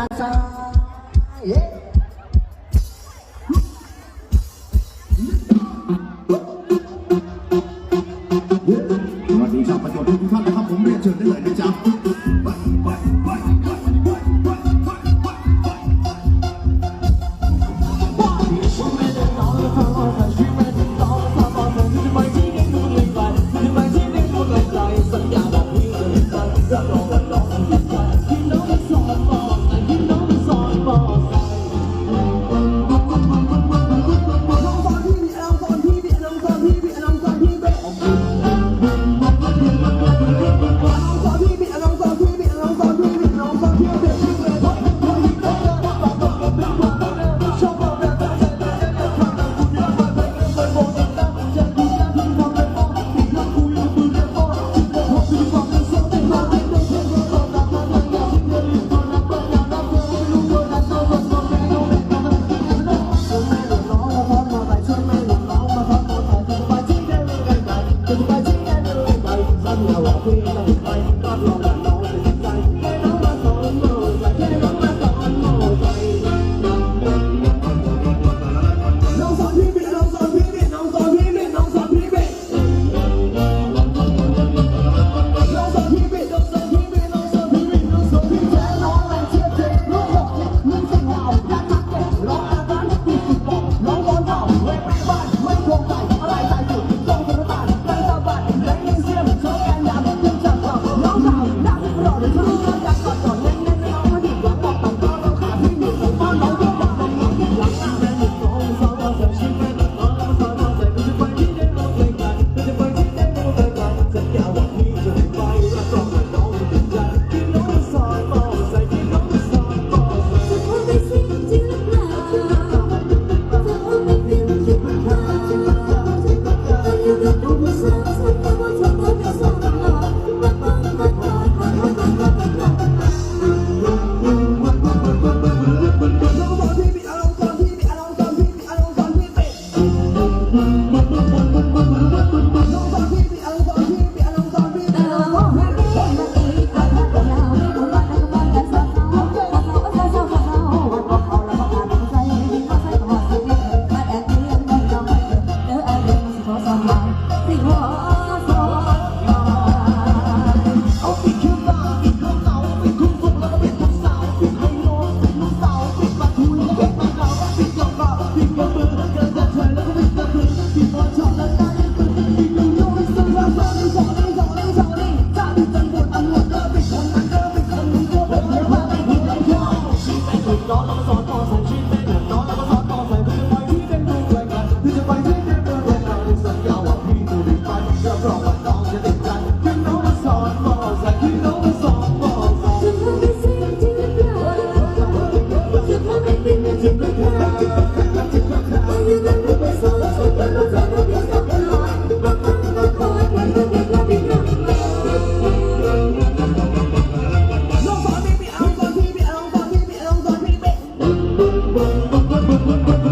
สวัสดีชาวประจวบทุกท่านนะครับผมเรียนเชิญได้เลย Oh, oh,